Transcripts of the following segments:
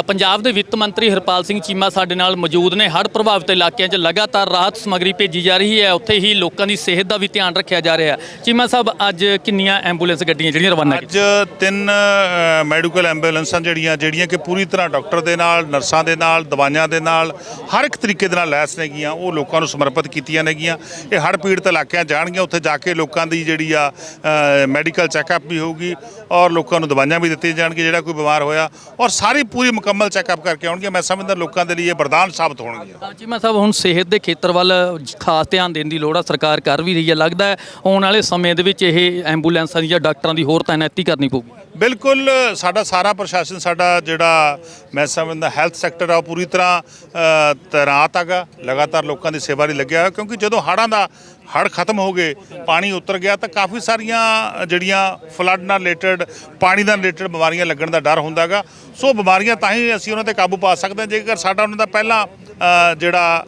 ਤਾਂ ਪੰਜਾਬ ਦੇ ਵਿੱਤ ਮੰਤਰੀ ਹਰਪਾਲ ਸਿੰਘ ਚੀਮਾ ਸਾਡੇ ਨਾਲ ਮੌਜੂਦ ਨੇ। ਹੜ੍ਹ ਪ੍ਰਭਾਵਿਤ ਇਲਾਕਿਆਂ 'ਚ ਲਗਾਤਾਰ ਰਾਹਤ ਸਮੱਗਰੀ ਭੇਜੀ ਜਾ ਰਹੀ ਹੈ। ਉੱਥੇ ਹੀ ਲੋਕਾਂ ਦੀ ਸਿਹਤ ਦਾ ਵੀ ਧਿਆਨ ਰੱਖਿਆ ਜਾ ਰਿਹਾ ਹੈ। ਚੀਮਾ ਸਾਹਿਬ, ਅੱਜ ਕਿੰਨੀਆਂ ਐਂਬੂਲੈਂਸ ਗੱਡੀਆਂ ਜਿਹੜੀਆਂ ਰਵਾਨਾ ਅੱਜ ਤਿੰਨ ਮੈਡੀਕਲ ਐਂਬੂਲੈਂਸਾਂ ਜਿਹੜੀਆਂ ਜਿਹੜੀਆਂ ਕਿ ਪੂਰੀ ਤਰ੍ਹਾਂ ਡਾਕਟਰ ਦੇ ਨਾਲ, ਨਰਸਾਂ ਦੇ ਨਾਲ, ਦਵਾਈਆਂ ਦੇ ਨਾਲ, ਹਰ ਇੱਕ ਤਰੀਕੇ ਦੇ ਨਾਲ ਲੈਸ ਨੇਗੀਆਂ। ਉਹ ਲੋਕਾਂ ਨੂੰ ਸਮਰਪਿਤ ਕੀਤੀਆਂ ਨੇਗੀਆਂ। ਇਹ ਹੜ੍ਹ ਪੀੜਤ ਇਲਾਕਿਆਂ 'ਚ ਜਾਣਗੀਆਂ। ਉੱਥੇ ਜਾ ਕੇ ਲੋਕਾਂ ਦੀ ਜਿਹੜੀ ਆ ਮੈਡੀਕਲ ਚੈੱਕਅਪ ਵੀ ਹੋਊਗੀ। ਔਰ ਲੋਕਾਂ ਨੂੰ ਦਵਾਈਆਂ ਵੀ ਦਿੱਤੀਆਂ ਜਾਣਗੀਆਂ, ਜਿਹੜਾ ਕੋਈ ਬਿਮਾਰ ਹੋਇਆ, ਔਰ ਸਾਰੀ ਪੂਰੀ ਮੁਕੰਮਲ ਚੈੱਕਅਪ ਕਰਕੇ ਆਉਣਗੀਆਂ। ਮੈਂ ਸਮਝਦਾ ਲੋਕਾਂ ਦੇ ਲਈ ਇਹ ਵਰਦਾਨ ਸਾਬਤ ਹੋਣਗੇ ਤਾਂ ਮੈਂ ਸਾਹਿਬ ਹੁਣ ਸਿਹਤ ਦੇ ਖੇਤਰ ਵੱਲ ਖਾਸ ਧਿਆਨ ਦੇਣ ਦੀ ਲੋੜ ਆ, ਸਰਕਾਰ ਕਰ ਵੀ ਰਹੀ ਹੈ। ਲੱਗਦਾ ਆਉਣ ਵਾਲੇ ਸਮੇਂ ਦੇ ਵਿੱਚ ਇਹ ਐਂਬੂਲੈਂਸਾਂ ਦੀ ਜਾਂ ਡਾਕਟਰਾਂ ਦੀ ਹੋਰ ਤਾਇਨਾਤੀ ਕਰਨੀ ਪਊਗੀ। ਬਿਲਕੁਲ ਸਾਡਾ ਸਾਰਾ ਪ੍ਰਸ਼ਾਸਨ ਸਾਡਾ ਜਿਹੜਾ ਮੈਂ ਸਮਝਦਾ ਹੈਲਥ ਸੈਕਟਰ ਆ ਉਹ ਪੂਰੀ ਤਰ੍ਹਾਂ ਅ, ਤੈਨਾਤ ਹੈਗਾ। ਲਗਾਤਾਰ ਲੋਕਾਂ ਦੀ ਸੇਵਾ ਲਈ ਲੱਗਿਆ ਹੋਇਆ ਕਿਉਂਕਿ ਜਦੋਂ ਹੜ੍ਹਾਂ ਦਾ ਹੜ੍ਹ ਖਤਮ ਹੋ ਗਏ ਪਾਣੀ ਉਤਰ ਗਿਆ ਤਾਂ ਕਾਫੀ ਸਾਰੀਆਂ ਜਿਹੜੀਆਂ ਫਲੱਡ ਨਾਲ ਰਿਲੇਟਡ ਪਾਣੀ ਨਾਲ ਰਿਲੇਟਡ ਬਿਮਾਰੀਆਂ ਲੱਗਣ ਦਾ ਡਰ ਹੁੰਦਾਗਾ ਸੋ ਬਿਮਾਰੀਆਂ ਤਾਂ ਹੀ ਅਸੀਂ ਉਹਨਾਂ ਤੇ ਕਾਬੂ ਪਾ ਸਕਦੇ ਹਾਂ ਜੇਕਰ ਸਾਡਾ ਉਹਨਾਂ ਦਾ ਪਹਿਲਾਂ ਜਿਹੜਾ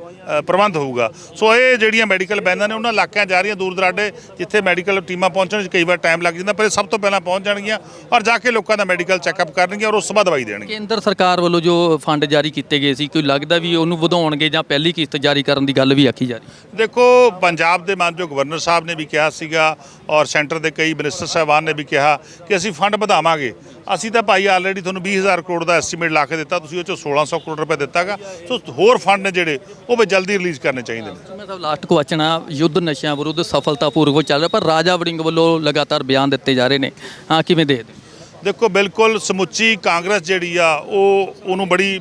ਪ੍ਰਬੰਧ ਹੋਊਗਾ। ਸੋ ਇਹ ਜਿਹੜੀਆਂ ਮੈਡੀਕਲ ਬੈਨਾਂ ਨੇ ਉਹਨਾਂ ਇਲਾਕਿਆਂ ਜਾ ਰਹੀਆਂ ਦੂਰ ਦਰਾਡੇ ਜਿੱਥੇ ਮੈਡੀਕਲ ਟੀਮਾਂ ਪਹੁੰਚਣ 'ਚ ਕਈ ਵਾਰ ਟਾਈਮ ਲੱਗ ਜਾਂਦਾ ਪਰ ਇਹ ਸਭ ਤੋਂ ਪਹਿਲਾਂ ਪਹੁੰਚ ਜਾਣਗੀਆਂ ਔਰ ਜਾ ਕੇ ਲੋਕਾਂ ਦਾ ਮੈਡੀਕਲ ਚੈੱਕਅਪ ਕਰਨਗੀਆਂ ਔਰ ਉਸ ਤੋਂ ਬਾਅਦ ਦਵਾਈ ਦੇਣਗੇ ਕੇਂਦਰ ਸਰਕਾਰ ਵੱਲੋਂ ਜੋ ਫੰਡ ਜਾਰੀ ਕੀਤੇ ਗਏ ਸੀ ਕੋਈ ਲੱਗਦਾ ਵੀ ਉਹਨੂੰ ਵਧਾਉਣਗੇ ਜਾਂ ਪਹਿਲੀ ਕਿਸ਼ਤ ਜਾਰੀ ਕਰਨ ਦੀ ਗੱਲ ਵੀ ਆਖੀ ਜਾ ਰਹੀ ਦੇਖੋ ਪੰਜਾਬ ਦੇ ਮਾਨਯੋਗ ਗਵਰਨਰ ਸਾਹਿਬ ਨੇ ਵੀ ਕਿਹਾ ਸੀਗਾ ਔਰ ਸੈਂਟਰ ਦੇ ਕਈ ਮਿਨਿਸਟਰ ਸਾਹਿਬਾਨ ਨੇ ਵੀ ਕਿਹਾ ਕਿ ਅਸੀਂ ਫੰਡ ਵਧਾਵਾਂਗੇ। ਅਸੀਂ ਤਾਂ ਭਾਈ ਆਲਰੇਡੀ ਤੁਹਾਨੂੰ 20000 ਕਰੋੜ ਦਾ ਐਸਟੀਮੇਟ ਲਾ ਕੇ ਦਿੱਤਾ ਤੁਸੀਂ ਉਹ ਚੋਂ 1600 ਕਰੋੜ ਰੁਪਏ ਦਿੱਤਾਗਾ। ਸੋ ਹੋਰ ਫੰਡ ਨੇ ਜਿਹੜੇ ਉਹ ਜਲਦੀ ਰਿਲੀਜ਼ ਕਰਨੇ ਚਾਹੀਦੇ ਨੇ ਮੈਂ ਸਭ ਲਾਸਟ ਕੁਐਸਚਨ ਆ ਯੁੱਧ ਨਸ਼ਿਆਂ ਵਿਰੁੱਧ ਸਫਲਤਾਪੂਰਵਕ ਚੱਲ ਰਿਹਾ ਪਰ ਰਾਜਾ ਵੜਿੰਗ ਵੱਲੋਂ ਲਗਾਤਾਰ ਬਿਆਨ ਦਿੱਤੇ ਜਾ ਰਹੇ ਨੇ ਹਾਂ ਕਿਵੇਂ ਦੇਖਦੇ ਹੋ? ਦੇਖੋ ਬਿਲਕੁਲ ਸਮੁੱਚੀ ਕਾਂਗਰਸ ਜਿਹੜੀ ਆ ਉਹ ਉਹਨੂੰ ਬੜੀ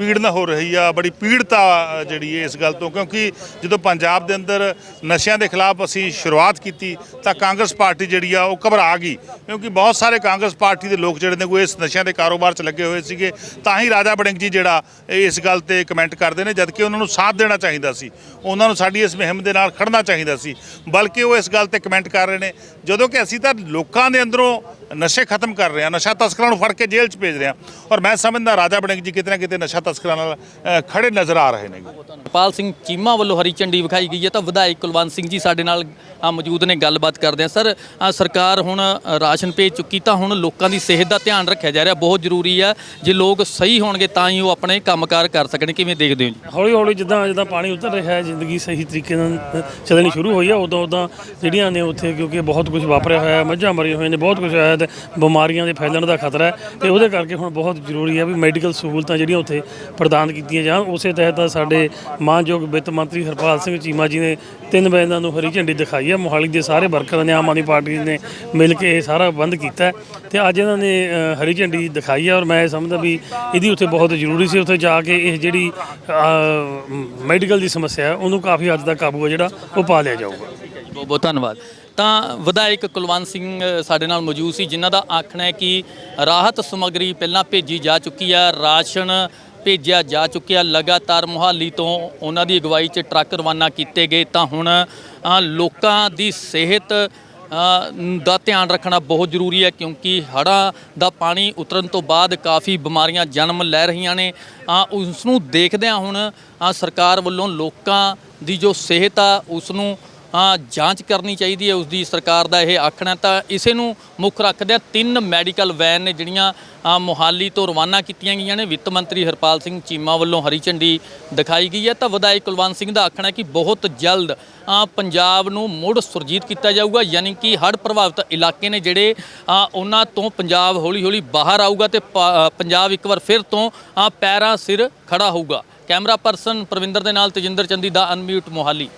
ਪੀੜਨਾ ਹੋ ਰਹੀ ਆ, ਬੜੀ ਪੀੜਤਾ ਜਿਹੜੀ ਹੈ ਇਸ ਗੱਲ ਤੋਂ, ਕਿਉਂਕਿ ਜਦੋਂ ਪੰਜਾਬ ਦੇ ਅੰਦਰ ਨਸ਼ਿਆਂ ਦੇ ਖਿਲਾਫ ਅਸੀਂ ਸ਼ੁਰੂਆਤ ਕੀਤੀ, ਤਾਂ ਕਾਂਗਰਸ ਪਾਰਟੀ ਜਿਹੜੀ ਆ, ਉਹ ਘਬਰਾ ਗਈ, ਕਿਉਂਕਿ ਬਹੁਤ ਸਾਰੇ ਕਾਂਗਰਸ ਪਾਰਟੀ ਦੇ ਲੋਕ ਜਿਹੜੇ ਨੇ, ਉਹ ਇਸ ਨਸ਼ਿਆਂ ਦੇ ਕਾਰੋਬਾਰ 'ਚ ਲੱਗੇ ਹੋਏ ਸੀਗੇ, ਤਾਂ ਹੀ ਰਾਜਾ ਬੜਿੰਗ ਜੀ ਜਿਹੜਾ ਇਹ ਇਸ ਗੱਲ ਤੇ ਕਮੈਂਟ ਕਰਦੇ ਨੇ, ਜਦਕਿ ਉਹਨਾਂ ਨੂੰ ਸਾਥ ਦੇਣਾ ਚਾਹੀਦਾ ਸੀ, ਉਹਨਾਂ ਨੂੰ ਸਾਡੀ ਇਸ ਮੁਹਿੰਮ ਦੇ ਨਾਲ ਖੜਨਾ ਚਾਹੀਦਾ ਸੀ, ਬਲਕਿ ਉਹ ਇਸ ਗੱਲ ਤੇ ਕਮੈਂਟ ਕਰ ਰਹੇ ਨੇ, ਜਦੋਂ ਕਿ ਅਸੀਂ ਤਾਂ ਲੋਕਾਂ ਦੇ ਅੰਦਰੋਂ ਨਸ਼ੇ ਖਤਮ ਕਰ ਰਹੇ ਹਾਂ, ਨਸ਼ਾ ਤਸਕਰਾਂ ਨੂੰ ਫੜ ਕੇ ਜੇਲ੍ਹ 'ਚ ਭੇਜ ਰਹੇ ਹਾਂ ਔਰ ਮੈਂ ਸਮਝਦਾ ਰਾਜਾ ਬੜਿੰਗ ਜੀ ਕਿਤੇ ਨਾ ਕਿਤੇ ਨਸ਼ਾ ਤਸਕਰਾਂ ਨਾਲ ਅ, ਖੜੇ ਨਜ਼ਰ ਆ ਰਹੇ ਨੇ ਹਰਪਾਲ ਸਿੰਘ ਚੀਮਾ ਵੱਲੋਂ ਹਰੀ ਝੰਡੀ ਵਿਖਾਈ ਗਈ ਹੈ ਤਾਂ ਵਿਧਾਇਕ ਕੁਲਵੰਤ ਸਿੰਘ ਜੀ ਸਾਡੇ ਨਾਲ ਆ, ਮੌਜੂਦ ਨੇ ਗੱਲਬਾਤ ਕਰਦੇ ਆ। ਸਰ ਆ, ਸਰਕਾਰ ਹੁਣ ਅ, ਰਾਸ਼ਨ ਭੇਜ ਚੁੱਕੀ ਤਾਂ ਹੁਣ ਲੋਕਾਂ ਦੀ ਸਿਹਤ ਦਾ ਧਿਆਨ ਰੱਖਿਆ ਜਾ ਰਿਹਾ ਬਹੁਤ ਜ਼ਰੂਰੀ ਆ। ਜੇ ਲੋਕ ਸਹੀ ਹੋਣਗੇ ਤਾਂ ਹੀ ਉਹ ਆਪਣੇ ਕੰਮਕਾਰ ਕਰ ਸਕਣ ਕਿਵੇਂ ਦੇਖਦੇ ਹੋ ਜੀ? ਹੌਲੀ ਹੌਲੀ ਜਿੱਦਾਂ ਜਿੱਦਾਂ ਪਾਣੀ ਉਤਰ ਰਿਹਾ ਹੈ ਜ਼ਿੰਦਗੀ ਸਹੀ ਤਰੀਕੇ ਨਾਲ ਚੱਲਣੀ ਸ਼ੁਰੂ ਹੋਈ ਹੈ ਉਦੋਂ ਉਦੋਂ ਜਿਹੜੀਆਂ ਨੇ ਉੱਥੇ ਕਿਉਂਕਿ ਬਹੁਤ ਕੁਝ ਵਾਪਰਿਆ ਹੋਇਆ ਹੈ ਮੱਝਾਂ ਮਰੀਆਂ ਹੋਈਆਂ ਨੇ ਬਹੁਤ ਕੁਝ ਹੋਇਆ ਹੈ ਤੇ ਬਿਮਾਰੀਆਂ ਦੇ ਫੈਲਣ ਦਾ ਖਤਰਾ ਹੈ ਤੇ ਉਹਦੇ ਕਰਕੇ ਹੁਣ ਬਹੁਤ ਜ਼ਰੂਰੀ ਹੈ ਵੀ ਮੈਡੀਕਲ ਸਹੂਲਤਾਂ ਜਿਹੜੀਆਂ ਉੱਥੇ ਪ੍ਰਦਾਨ ਕੀਤੀਆਂ ਜਾਣ। ਉਸੇ ਤਹਿਤ ਸਾਡੇ ਮਾਨਯੋਗ ਵਿੱਤ ਮੰਤਰੀ ਹਰਪਾਲ ਸਿੰਘ ਚੀਮਾ ਜੀ ਨੇ ਤਿੰਨ ਬੈਂਦਾਂ ਨੂੰ ਹਰੀ ਝੰਡੀ ਦਿਖਾਈ ਹੈ ਮੋਹਾਲੀ ਦੇ ਸਾਰੇ ਵਰਕਰਾਂ ਨੇ, ਆਮ ਆਦਮੀ ਪਾਰਟੀ ਨੇ ਮਿਲ ਕੇ ਇਹ ਸਾਰਾ ਬੰਦ ਕੀਤਾ ਹੈ। ਤੇ ਅੱਜ ਇਹਨਾਂ ਨੇ ਹਰੀ ਝੰਡੀ ਦਿਖਾਈ ਹੈ ਔਰ ਮੈਂ ਸਮਝਦਾ ਵੀ ਇਹਦੀ ਉੱਥੇ ਬਹੁਤ ਜ਼ਰੂਰੀ ਸੀ। ਉੱਥੇ ਜਾ ਕੇ ਇਹ ਜਿਹੜੀ ਮੈਡੀਕਲ ਦੀ ਸਮੱਸਿਆ ਉਹਨੂੰ ਕਾਫੀ ਹੱਦ ਤੱਕ ਕਾਬੂ ਹੈ ਜਿਹੜਾ ਉਹ ਪਾ ਲਿਆ ਜਾਊਗਾ। ਬਹੁਤ ਬਹੁਤ ਧੰਨਵਾਦ। ਤਾਂ ਵਿਧਾਇਕ ਕੁਲਵੰਤ ਸਿੰਘ ਸਾਡੇ ਨਾਲ ਮੌਜੂਦ ਸੀ ਜਿਨ੍ਹਾਂ ਦਾ ਆਖਣਾ ਹੈ ਕਿ ਰਾਹਤ ਸਮੱਗਰੀ ਪਹਿਲਾਂ ਭੇਜੀ ਜਾ ਚੁੱਕੀ ਆ ਰਾਸ਼ਨ ਭੇਜਿਆ ਜਾ ਚੁੱਕਿਆ ਲਗਾਤਾਰ ਮੁਹਾਲੀ ਤੋਂ ਉਹਨਾਂ ਦੀ ਅਗਵਾਈ 'ਚ ਟਰੱਕ ਰਵਾਨਾ ਕੀਤੇ ਗਏ। ਤਾਂ ਹੁਣ ਲੋਕਾਂ ਦੀ ਸਿਹਤ ਦਾ ਧਿਆਨ ਰੱਖਣਾ ਬਹੁਤ ਜ਼ਰੂਰੀ ਹੈ ਕਿਉਂਕਿ ਹੜ੍ਹਾਂ ਦਾ ਪਾਣੀ ਉਤਰਨ ਤੋਂ ਬਾਅਦ ਕਾਫੀ ਬਿਮਾਰੀਆਂ ਜਨਮ ਲੈ ਰਹੀਆਂ ਨੇ। ਅ, ਉਸ ਨੂੰ ਦੇਖਦਿਆਂ ਹੁਣ ਸਰਕਾਰ ਵੱਲੋਂ ਲੋਕਾਂ ਦੀ ਜੋ ਸਿਹਤ ਆ ਉਸ ਨੂੰ ਜਾਂਚ ਕਰਨੀ ਚਾਹੀਦੀ ਹੈ ਉਸ ਦੀ ਸਰਕਾਰ ਦਾ ਇਹ ਆਖਣਾ ਤਾਂ ਇਸੇ ਨੂੰ ਮੁੱਖ ਰੱਖਦਿਆਂ ਤਿੰਨ ਮੈਡੀਕਲ ਵੈਨ ਨੇ ਜਿਹੜੀਆਂ ਅ, ਮੋਹਾਲੀ ਤੋਂ ਰਵਾਨਾ ਕੀਤੀਆਂ ਗਈਆਂ ਨੇ। ਵਿੱਤ ਮੰਤਰੀ ਹਰਪਾਲ ਸਿੰਘ ਚੀਮਾ ਵੱਲੋਂ ਹਰੀ ਝੰਡੀ ਦਿਖਾਈ ਗਈ ਹੈ। ਤਾਂ ਵਿਧਾਇਕ ਕੁਲਵੰਤ ਸਿੰਘ ਦਾ ਆਖਣਾ ਹੈ ਕਿ ਬਹੁਤ ਜਲਦ ਪੰਜਾਬ ਨੂੰ ਮੁੜ ਸੁਰਜੀਤ ਕੀਤਾ ਜਾਊਗਾ। ਯਾਨੀ ਕਿ ਹੜ੍ਹ ਪ੍ਰਭਾਵਿਤ ਇਲਾਕੇ ਨੇ ਜਿਹੜੇ ਉਹਨਾਂ ਤੋਂ ਪੰਜਾਬ ਹੌਲੀ ਹੌਲੀ ਬਾਹਰ ਆਊਗਾ ਤੇ ਪ- ਪੰਜਾਬ ਇੱਕ ਵਾਰ ਫਿਰ ਤੋਂ ਪੈਰਾਂ ਸਿਰ ਖੜਾ ਹੋਊਗਾ। ਕੈਮਰਾ ਪਰਸਨ ਪ੍ਰਵਿੰਦਰ ਦੇ ਨਾਲ ਤਜਿੰਦਰ ਚੰਦੀ ਦਾ ਅਨਮਿਊਟ ਮੋਹਾਲੀ।